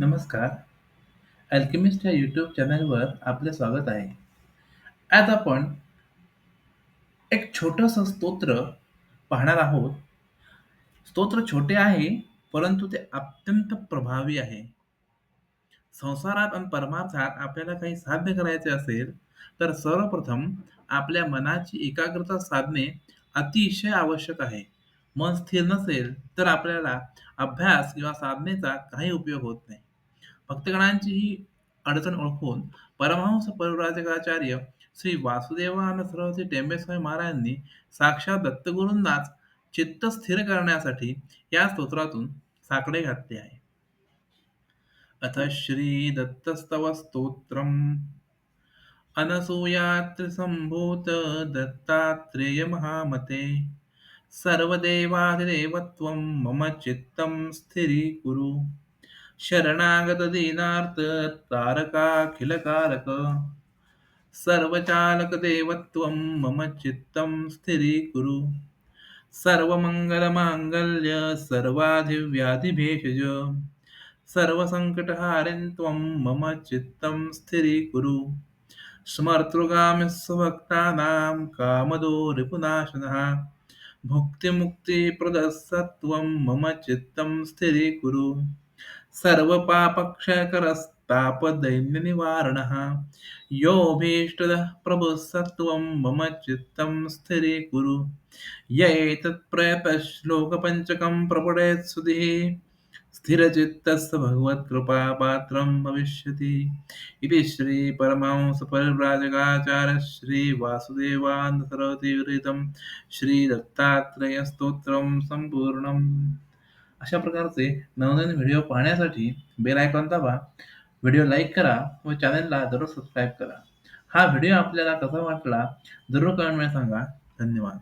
नमस्कार. अल्केमिस्ट या यूट्यूब चॅनलवर आपले स्वागत आहे. आज आपण एक छोटंसं स्तोत्र पाहणार आहोत. स्तोत्र छोटे आहे, परंतु ते अत्यंत प्रभावी आहे. संसारात आणि परमार्थात आपल्याला काही साध्य करायचे असेल, तर सर्वप्रथम आपल्या मनाची एकाग्रता साधणे अतिशय आवश्यक आहे. मन स्थिर नसेल, तर आपल्याला अभ्यास किंवा साधनेचा काही उपयोग होत नाही. भक्तगणांची ही अडचण ओळखून परमहंस परराजकाचार्य श्री वासुदेवान सरस्वती टेंबेस्वामी महाराजांनी साक्षात दत्तगुरूंनाच चित्त स्थिर करण्यासाठी या स्तोत्रातून साकडे घातले आहे. अथ श्री दत्तस्तव स्तोत्रम्. अनसूयात्रिसम्भूत दत्तात्रेय महामते. सर्वदेवादिदेवत्वं मम चित्तं स्थिरीकुरु. शरणागत शरणागतदीनार्थ तारकाखिलकारक। सर्वचालकदेवत्वं मम चित्तं स्थिरीकुरु सर्वमङ्गलमाङ्गल्य सर्वाधिव्याधिभेषज। सर्वसङ्कटहारिं त्वं मम चित्तं स्थिरीकुरु स्मर्तृगामिस्वभक्तानां कामदो रिपुनाशनः भुक्तिमुक्तिप्रदः सत्त्वं मम चित्तं स्थिरीकुरु सर्वपापक्षयकरस्तापदैन्यनिवारणः। योऽभीष्टदः प्रभुः सत्त्वं मम चित्तं स्थिरीकुरु य एतत्प्रयतश्लोकपञ्चकं प्रपठेत् सुधीः। स्थिरचित्तस्य भगवत्कृपापात्रं भविष्यति। इति श्रीपरमहंसपरिव्राजकाचार्य श्रीवासुदेवानन्द सरस्वती विरचितं श्रीदत्तात्रेयस्तोत्रं संपूर्णम् अशा प्रकारचे नवनवीन व्हिडिओ पाहण्यासाठी बेल आयकॉन दाबा, व्हिडिओ लाईक करा व चॅनलला जरूर सबस्क्राईब करा. हा व्हिडिओ आपल्याला कसा वाटला जरूर कमेंटमध्ये सांगा. धन्यवाद.